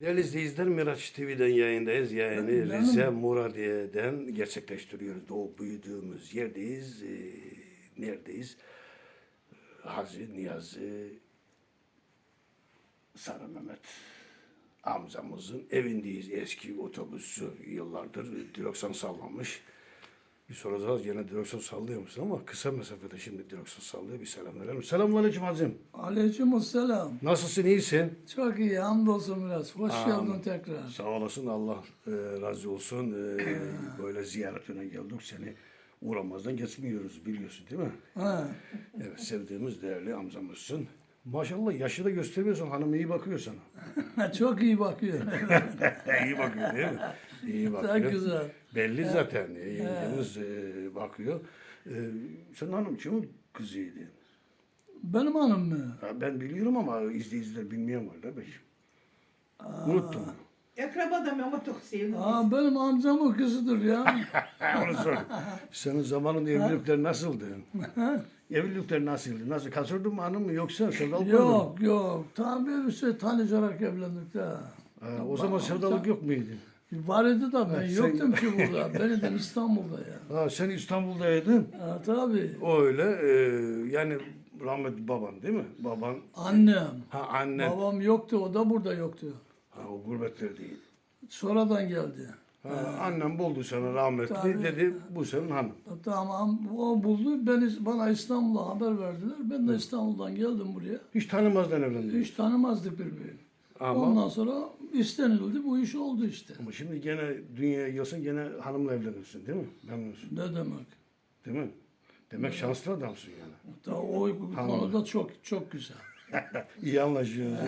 Değerli izleyiciler Miraç TV'den yayındayız. Yayını Ben- Rize Muradiye'den gerçekleştiriyoruz. Doğup büyüdüğümüz yerdeyiz. Ee, neredeyiz? Hazi Niyazi Sarı Mehmet amcamızın evindeyiz. Eski otobüsü yıllardır direksiyon sallanmış. Bir soracağız gene direksiyon sallıyor musun ama kısa mesafede şimdi direksiyon sallıyor. Bir selam verelim. Selamünaleyküm hacım. Aleykümselam. Nasılsın iyisin? Çok iyi hamdolsun biraz. Hoş Amin. geldin tekrar. Sağ olasın Allah e, razı olsun. E, böyle ziyaretine geldik seni uğramazdan geçmiyoruz biliyorsun değil mi? Ha. Evet sevdiğimiz değerli amcamızsın. Maşallah yaşı da gösteriyorsun hanım iyi bakıyor sana. Çok iyi bakıyor. iyi bakıyor değil mi? İyi bakıyor. Çok güzel. Belli zaten e, yengemiz e, bakıyor. E, sen hanım kimin kızıydı? Benim hanım mı? Ha, ben biliyorum ama izleyiciler bilmeyen var da beşim. Unuttum. Akraba da Mehmet Hüseyin. Aa, benim amcamın kızıdır ya. Onu sor. Senin zamanında evlilikler nasıldı? evlilikler nasıldı? Nasıl? Kaçırdın mı hanım mı yoksa sevdalık mı? yok yok. Tam bir şey tanışarak evlendik de. Ha, o zaman sevdalık yok muydu? Var idi da ben sen- yoktum ki burada. Ben idim İstanbul'da ya. Ha, sen İstanbul'daydın. Ha, tabii. Öyle e, yani rahmetli baban değil mi? Baban, Annem. ha annen. Babam yoktu. O da burada yoktu. Ha, o gurbetlerdeydi. Sonradan geldi. Ha, annem buldu sana rahmetli Tabii. dedi bu senin hanım. Tamam o buldu. Beni, bana İstanbul'a haber verdiler. Ben de İstanbul'dan geldim buraya. Hiç tanımazdan evlendi. Hiç tanımazdık birbirini. Ama, Ondan sonra istenildi. Bu iş oldu işte. ama şimdi gene dünyaya gelsen gene hanımla evlenirsin değil mi? Memnunsun Ne demek? değil mi? Demek şanslı adamsın yani. Da o konuda çok çok güzel. İyi anlaşıyorsunuz.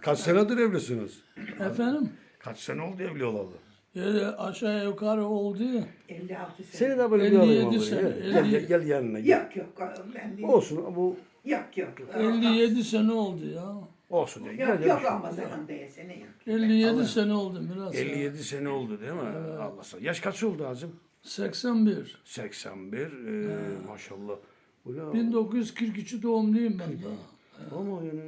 Kaç senedir evlisiniz? Efendim? Kaç sene oldu evli olalı? Yani aşağı yukarı oldu. 56 sene. Seni de böyle bir 57 alayım sene. Gel, 50 gel, gel yanına. Gel. Yok yok ben. Olsun bu Yok yok. 57 sene oldu ya. Olsun. ya. Gel, Yok yok ama zaman değil sene yok. 57 sene oldu biraz. 57 sene oldu değil mi? Allah sağ. Yaş kaç oldu Azim? 81. 81. Ee, maşallah. Ulan, 1942 doğumluyum ben daha. ama yani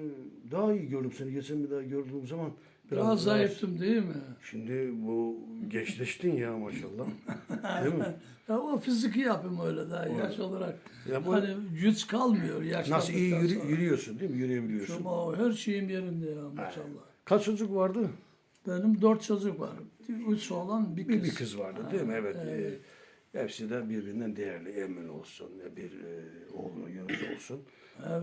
daha iyi gördüm seni. Geçen bir daha gördüğüm zaman biraz Daha zayıftım değil mi? Şimdi bu gençleştin ya maşallah. Değil mi? Ya o fiziki yapım öyle daha yaş olarak. Ya bu- hani güç kalmıyor yaşlandıktan Nasıl iyi yürü- sonra. yürüyorsun değil mi? Yürüyebiliyorsun. Ama her şeyim yerinde ya maşallah. Kaç çocuk vardı? Benim dört çocuk var. Üç oğlan bir kız. Bir, bir kız vardı değil mi? Evet. e, hepsi de birbirinden değerli. Emin olsun. e, Bir e, oğlunu Yunus olsun.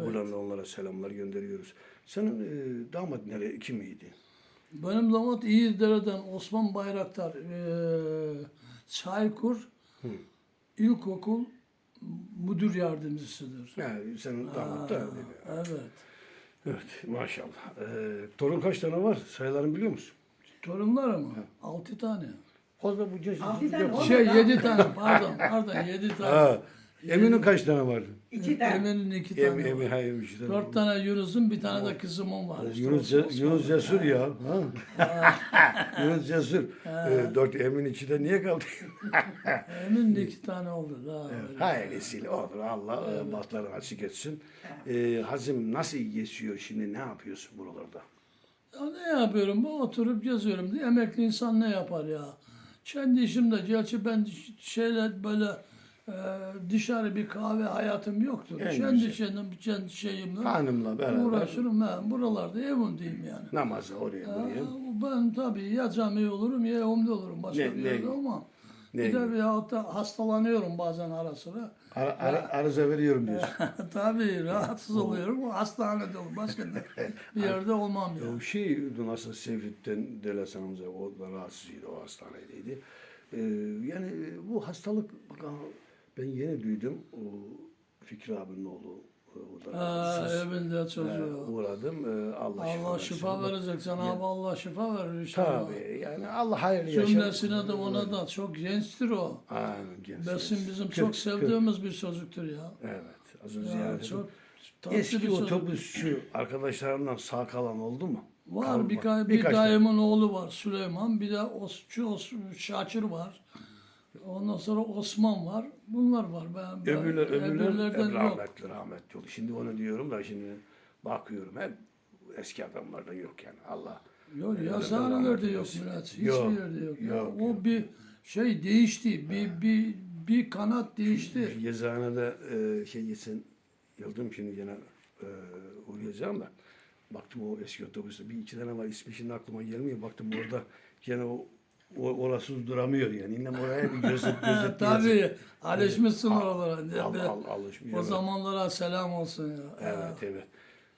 Buradan da onlara selamlar gönderiyoruz. Senin e, damat nereye? Kim iyiydi? Benim damat İyidere'den Osman Bayraktar. eee Çaykur İlkokul müdür yardımcısıdır. Yani senin damat da öyle. Evet. Evet maşallah. E, torun kaç tane var? Sayılarını biliyor musun? Torunlar mı? Altı tane. Fazla bu genç Altı tane. Şey yedi tane pardon pardon yedi tane. Ha, Emin'in kaç tane var? İki tane. Emin'in iki tane Emin, var. hayır işte. Dört tane Yunus'un bir tane de kızımın var. İşte Yunus, Osman- Yunus Cesur ya. Ha? Yunus Cesur. Ee, dört Emin içi de niye kaldı? Emin'in iki tane oldu daha. öyle. Hayırlısıyla olur. Allah evet. bahtlarını açık etsin. Ee, Hazim nasıl geçiyor şimdi? Ne yapıyorsun buralarda? Ya ne yapıyorum? Bu oturup diye emekli insan ne yapar ya? Kendi işimde gerçi ben şeyler böyle e, dışarı bir kahve hayatım yoktur. En kendi güzel. şeyim, kendi şeyimle Hanımla beraber uğraşırım ben. Buralarda evimdeyim yani. namaza oraya buraya. Aa, ben tabii ya cami olurum ya evimde olurum. Başka Ne- bir ne- yerde olmam. ne bir de bir hatta hastalanıyorum bazen ara sıra. Ara, ara, arıza veriyorum diyorsun. tabii rahatsız oluyorum. Hastanede olur. Başka bir yerde olmam ya. O şey nasıl Sevrit'ten Delasan amca o da rahatsızıydı o hastanedeydi. Ee, yani bu hastalık bak ha, ben yeni duydum o Fikri abinin oğlu e, rahatsız. evinde Ee, çocuğu. uğradım. Ee, Allah, Allah versin. şifa verecek. Cenab-ı Allah şifa verir inşallah. Tabii yani Allah hayırlı yaşar. Cümlesine de ona da çok gençtir o. Aynen genç. Besim bizim Kırk- çok kırk. sevdiğimiz bir çocuktur ya. Evet. Az önce ya ziyaret ettim. çok bir Eski otobüsçü arkadaşlarımdan sağ kalan oldu mu? Var Kalma. bir Birkaç tane. dayımın oğlu var Süleyman. Bir de Osçu, Os, Şakir var. Ondan sonra Osman var. Bunlar var. Ben, ben, Öbürler, öbürler hep yok. rahmetli, rahmetli oldu. Şimdi onu diyorum da şimdi bakıyorum hep eski adamlardan yok yani. Allah Yok devam yok. Murat. Hiçbir Yok, yerde yok. Ya, yok, o yok. bir şey değişti. Bir, bir, bir kanat değişti. Yazıhanede e, şey geçen yıldım şimdi gene e, uğrayacağım da. Baktım o eski otobüste bir iki tane var ismi şimdi aklıma gelmiyor. Baktım orada gene o, o orasız duramıyor yani. İnnem oraya bir gözet gözet Tabii. Alışmışsın Al- oralara. Al, al, alışmış. o evet. zamanlara selam olsun ya. Evet evet.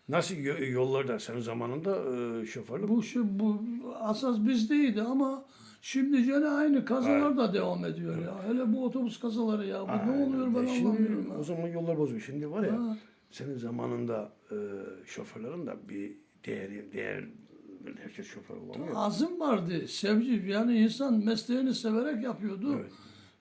Nasıl yo- yollarda senin zamanında e, şoförlük? Bu şu bu asas bizdeydi ama şimdi gene aynı kazalar da devam ediyor ya. Hele bu otobüs kazaları ya. Bu ne Aynen. oluyor ben şimdi anlamıyorum O ya. zaman yollar bozuk. Şimdi var ya Ha. senin zamanında e, şoförlerin de bir değeri değer herkes şoför olamıyor. Azim vardı, sevgi yani insan mesleğini severek yapıyordu. Evet.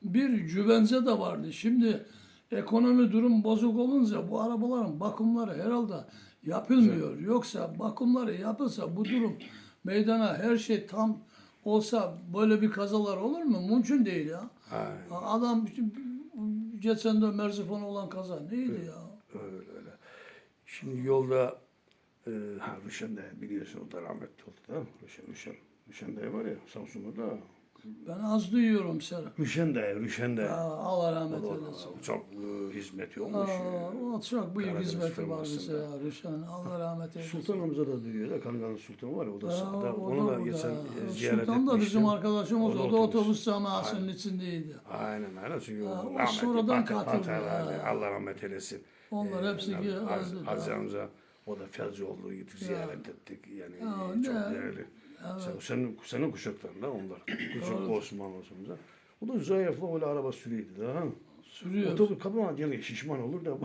Bir güvence de vardı. Şimdi ekonomi durum bozuk olunca bu arabaların bakımları herhalde yapılmıyor. Yoksa bakımları yapılsa bu durum meydana her şey tam olsa böyle bir kazalar olur mu? Mümkün değil ya. Aynen. Adam geçen de Merzifon olan kaza neydi ya? Öyle öyle. Şimdi yolda e, ha Rüşen de biliyorsun o da rahmetli oldu da. Rüşen, Rüşen. Rüşen de var ya Samsun'da da. Ben az duyuyorum seni. Rüşen de, Rüşen de. Ya, Allah rahmet eylesin. çok e, hizmeti olmuş. Aa, o çok büyük Karadeniz hizmeti var bize ya Rüşen. Allah rahmet eylesin. Sultan Hamza da duyuyor da Kangan Sultan var ya o da Aa, sağda. Onu da geçen e, ziyaret Sultan da bizim etmiştim. arkadaşımız. O da otobüs. otobüs camiasının içindeydi. Aynen aynen. Çünkü Ha, o sonradan katıldı, Allah rahmet eylesin. Onlar Ee, hepsi öldü. Hazreti Hamza o da felci oldu gittik ziyaret ettik. Yani Ya, çok ne? değerli. Sen, senin, senin kuşaklarında onlar. Küçük Doğru. Osman Osman'da. O da zayıfla öyle araba sürüyordu da. ha. Sürüyor. Otobüs kapıma diyor şişman olur da.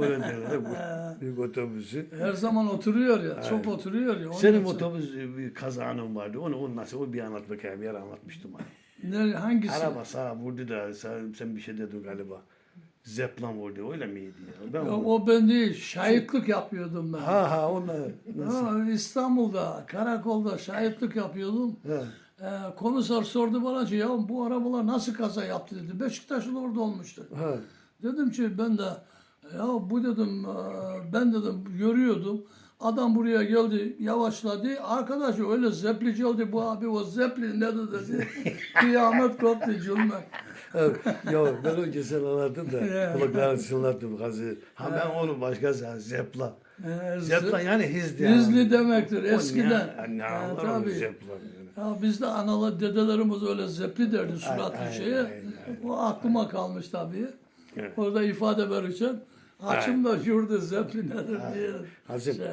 öyle derler bu. Büyük otobüsü. Her zaman oturuyor ya. Çok oturuyor ya. onun Senin için- otobüs bir kazanın vardı. Onu, onu nasıl o bir anlat bakayım. Bir yer anlatmıştım hani. Ne, hangisi? Araba sağa vurdu da sen, sen bir şey dedin galiba. Zeplan vurdu öyle miydi ya? Ben O, o ben değil. Şahitlik yapıyordum ben. Ha ha onlar. Ha, İstanbul'da, karakolda şahitlik yapıyordum. Ha. Ee, komiser sordu bana ki ya bu arabalar nasıl kaza yaptı dedi. Beşiktaş'ın orada olmuştu. Ha. Dedim ki ben de ya bu dedim e, ben dedim görüyordum. Adam buraya geldi yavaşladı. Arkadaşı öyle zeplici oldu bu abi o zepli ne dedi. Kıyamet koptu cümle. Yok ben önce sen anlattın da Ya. kulaklarını çınlattım gazı. Ha ben onu başka sen zepla. Zepla ze- yani hizdi. Hizli demektir O eskiden. Ne, ne Ha, anlar tabii. onu zepla. Ya bizde analar dedelerimiz öyle zepli derdi suratlı şeye. O aklıma kalmış tabii. Orada ifade verirken açım da şurada zepli nedir diye. Hazım, Şey,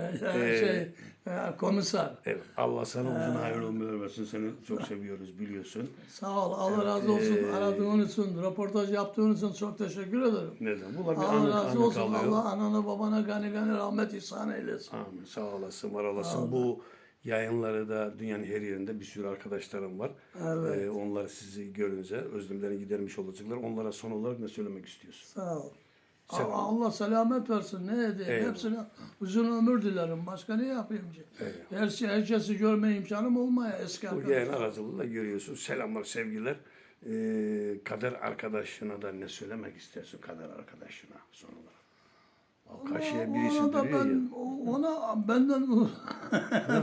e, şey, e, komiser. Evet, Allah sana uzun hayırlı ömürler versin. Seni çok seviyoruz biliyorsun. Sağ ol. Allah razı olsun. ee, Aradığın için, röportaj yaptığın için çok teşekkür ederim. Neden? Bunlar bir Allah anı, razı anı olsun. kalıyor. Allah anana babana gani gani rahmet ihsan eylesin. Amin. Sağ olasın, var olasın. Bu yayınları da dünyanın her yerinde bir sürü arkadaşlarım var. Evet. Ee, onlar sizi görünce özlemlerini gidermiş olacaklar. Onlara son olarak ne söylemek istiyorsun? Sağ ol. Selam. Allah selamet versin. Ne edeyim? Eyvallah. Hepsine uzun ömür dilerim. Başka ne yapayım ki? Eyvallah. Her şey, herkesi görme imkanım olmaya eski Bu yayın aracılığıyla görüyorsun. Selamlar, sevgiler. Ee, kader arkadaşına da ne söylemek istersin kader arkadaşına son olarak? O karşıya birisi ona da duruyor ya. ben, o- ona benden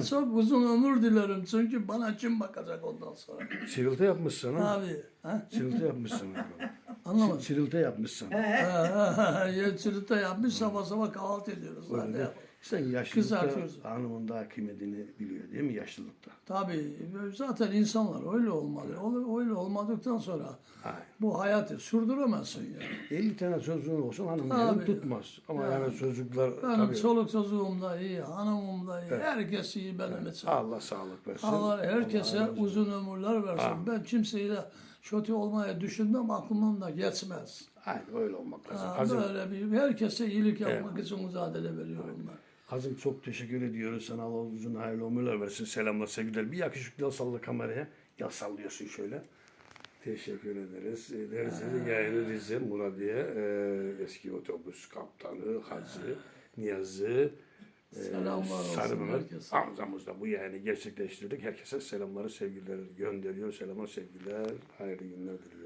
çok uzun ömür dilerim. Çünkü bana kim bakacak ondan sonra? Çırıltı yapmışsın ha. Abi. Ha? Çırıltı yapmışsın. Anlamadım. Çırıltı yapmışsın. Yetçilikte yapmış sabah sabah kahvaltı ediyoruz. Ne yapalım? Sen yaşlılıkta hanımın daha kıymetini biliyor değil mi yaşlılıkta? Tabii zaten insanlar öyle olmalı. Öyle, öyle olmadıktan sonra Aynen. bu hayatı sürdüremezsin ya. 50 tane çocuğun olsun hanım Tabii. tutmaz. Ama yani, çocuklar Benim tabii çoluk çocuğum da iyi, hanımım da iyi. Herkes iyi benim için. Allah sağlık versin. Allah herkese Allah uzun ömürler versin. Amin. Ben kimseyle kötü olmaya düşünmem, aklımdan da geçmez. Aynen öyle olmak lazım. Ha, böyle bir herkese iyilik yapmak için mücadele veriyorum ben. Hazım çok teşekkür ediyoruz. Sana Allah uzun hayırlı ömürler versin. Selamlar sevgiler. Bir yakışıklı el salla kameraya. Ya sallıyorsun şöyle. Teşekkür ederiz. E, Dersinin yayını Rize Muradiye e, eski otobüs kaptanı Hacı Niyazi Selamlar olsun Sarı Mehmet herkese. amcamızla bu yayını gerçekleştirdik. Herkese selamları sevgileri gönderiyor. Selamlar sevgiler. Hayırlı günler diliyor.